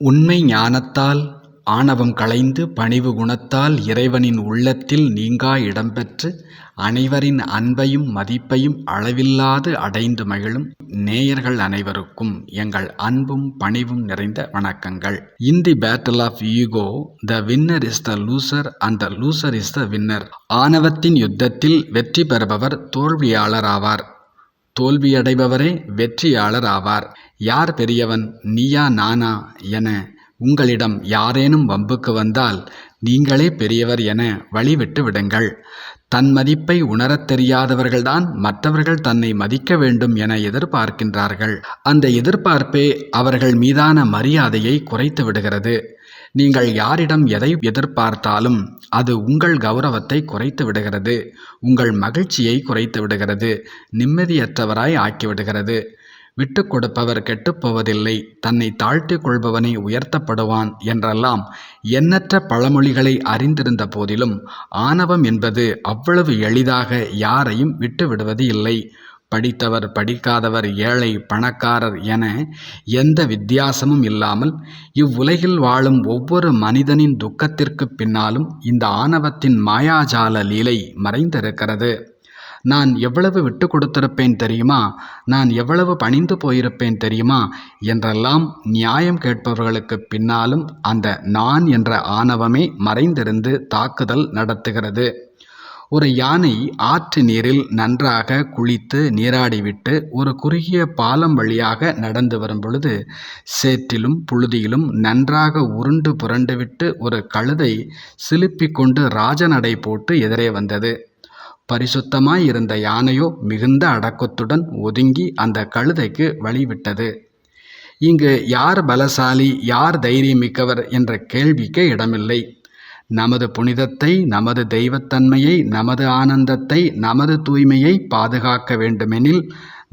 உண்மை ஞானத்தால் ஆணவம் களைந்து பணிவு குணத்தால் இறைவனின் உள்ளத்தில் நீங்கா இடம்பெற்று அனைவரின் அன்பையும் மதிப்பையும் அளவில்லாது அடைந்து மகிழும் நேயர்கள் அனைவருக்கும் எங்கள் அன்பும் பணிவும் நிறைந்த வணக்கங்கள். In the battle of ego the winner is the loser and the loser is the winner ஆணவத்தின் யுத்தத்தில் வெற்றி பெறுபவர் தோல்வியாளர் ஆவார். தோல்வியடைபவரே வெற்றியாளர் ஆவார். யார் பெரியவன்? நீயா நானா? என உங்களிடம் யாரேனும் வம்புக்கு வந்தால் நீங்களே பெரியவர் என வழிவிட்டு விடுங்கள். தன் மதிப்பை உணரத் தெரியாதவர்கள்தான் மற்றவர்கள் தன்னை மதிக்க வேண்டும் என எதிர்பார்க்கின்றார்கள். அந்த எதிர்பார்ப்பே அவர்கள் மீதான மரியாதையை குறைத்து விடுகிறது. நீங்கள் யாரிடம் எதை எதிர்பார்த்தாலும் அது உங்கள் கௌரவத்தை குறைத்து விடுகிறது. உங்கள் மகிழ்ச்சியை குறைத்து விடுகிறது. நிம்மதியற்றவராய் ஆக்கிவிடுகிறது விட்டு கொடுப்பவர் கெட்டுப்போவதில்லை தன்னை தாழ்த்தி கொள்பவனை உயர்த்தப்படுவான் என்றெல்லாம் எண்ணற்ற பழமொழிகளை அறிந்திருந்த போதிலும் ஆணவம் என்பது அவ்வளவு எளிதாக யாரையும் விட்டு விடுவது இல்லை. படித்தவர் படிக்காதவர் ஏழை பணக்காரர் என எந்த வித்தியாசமும் இல்லாமல் இவ்வுலகில் வாழும் ஒவ்வொரு மனிதனின் துக்கத்திற்கு பின்னாலும் இந்த ஆணவத்தின் மாயாஜால லீலை மறைந்திருக்கிறது. நான் எவ்வளவு விட்டு கொடுத்திருப்பேன் தெரியுமா? நான் எவ்வளவு பணிந்து போயிருப்பேன் தெரியுமா? என்றெல்லாம் நியாயம் கேட்பவர்களுக்கு பின்னாலும் அந்த நான் என்ற ஆணவமே மறைந்திருந்து தாக்குதல் நடத்துகிறது. ஒரு யானை ஆற்று நீரில் நன்றாக குளித்து நீராடிவிட்டு ஒரு குறுகிய பாலம் வழியாக நடந்து வரும் பொழுது சேற்றிலும் புழுதியிலும் நன்றாக உருண்டு புரண்டுவிட்டு ஒரு கழுதை சிலுப்பிக் கொண்டு ராஜநடை போட்டு எதிரே வந்தது. பரிசுத்தமாய் இருந்த யானையோ மிகுந்த அடக்கத்துடன் ஒதுங்கி அந்த கழுதைக்கு வழிவிட்டது. இங்கு யார் பலசாலி யார் தைரியமிக்கவர் என்ற கேள்விக்கு இடமில்லை. நமது புனிதத்தை நமது தெய்வத்தன்மையை நமது ஆனந்தத்தை நமது தூய்மையை பாதுகாக்க வேண்டுமெனில்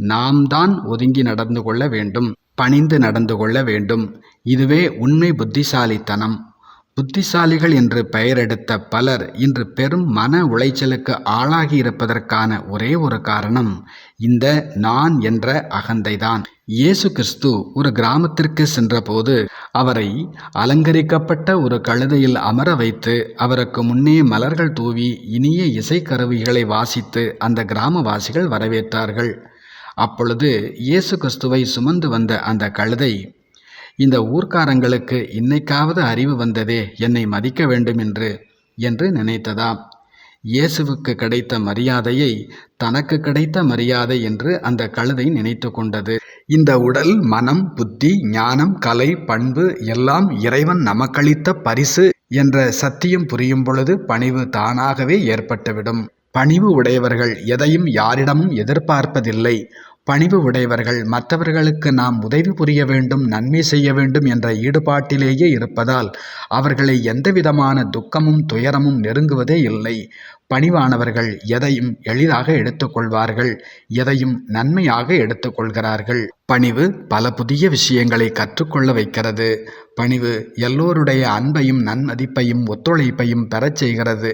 நாம் தான் ஒதுங்கி நடந்து கொள்ள வேண்டும் பணிந்து நடந்து கொள்ள வேண்டும். இதுவே உண்மை புத்திசாலித்தனம். புத்திசாலிகள் என்று பெயரெடுத்த பலர் இன்று பெரும் மன உளைச்சலுக்கு ஆளாகி இருப்பதற்கான ஒரே ஒரு காரணம் இந்த நான் என்ற அகந்தைதான். இயேசு கிறிஸ்து ஒரு கிராமத்திற்கு சென்றபோது அவரை அலங்கரிக்கப்பட்ட ஒரு கழுதையில் அமர வைத்து அவருக்கு முன்னே மலர்கள் தூவி இனிய இசைக்கருவிகளை வாசித்து அந்த கிராமவாசிகள் வரவேற்றார்கள். அப்பொழுது இயேசு கிறிஸ்துவை சுமந்து வந்த அந்த கழுதை இந்த ஊர்க்காரங்களுக்கு இன்னைக்காவது அறிவு வந்ததே என்னை மதிக்க வேண்டும் என்று என்று நினைத்ததாம். இயேசுவுக்கு கிடைத்த மரியாதையை தனக்கு கிடைத்த மரியாதை என்று அந்த கழுதை நினைத்து கொண்டது. இந்த உடல் மனம் புத்தி ஞானம் கலை பண்பு எல்லாம் இறைவன் நமக்களித்த பரிசு என்ற சத்தியம் புரியும் பொழுது பணிவு தானாகவே ஏற்பட்டுவிடும். பணிவு உடையவர்கள் எதையும் யாரிடமும் எதிர்பார்ப்பதில்லை. பணிவு உடையவர்கள் மற்றவர்களுக்கு நாம் உதவி புரிய வேண்டும் நன்மை செய்ய வேண்டும் என்ற ஈடுபாட்டிலேயே இருப்பதால் அவர்களை எந்தவிதமான துக்கமும் துயரமும் நெருங்குவதே இல்லை. பணிவானவர்கள் எதையும் எளிதாக எடுத்துக்கொள்வார்கள் எதையும் நன்மையாக எடுத்துக்கொள்கிறார்கள். பணிவு பல புதிய விஷயங்களை கற்றுக்கொள்ள வைக்கிறது. பணிவு எல்லோருடைய அன்பையும் நன்மதிப்பையும் ஒத்துழைப்பையும் பெறச் செய்கிறது.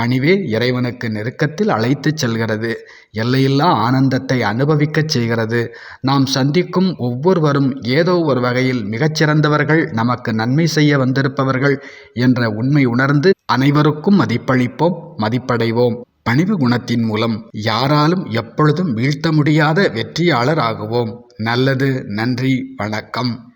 பணிவே இறைவனுக்கு நெருக்கத்தில் அழைத்துச் செல்கிறது. எல்லையில்லா ஆனந்தத்தை அனுபவிக்கச் செய்கிறது. நாம் சந்திக்கும் ஒவ்வொருவரும் ஏதோ ஒரு வகையில் மிகச்சிறந்தவர்கள் நமக்கு நன்மை செய்ய வந்திருப்பவர்கள் என்ற உண்மை உணர்ந்து அனைவருக்கும் மதிப்பளிப்போம் மதிப்படைவோம். பணிவு குணத்தின் மூலம் யாராலும் எப்பொழுதும் வீழ்த்த முடியாத வெற்றியாளர் ஆகுவோம் நல்லது நன்றி வணக்கம்.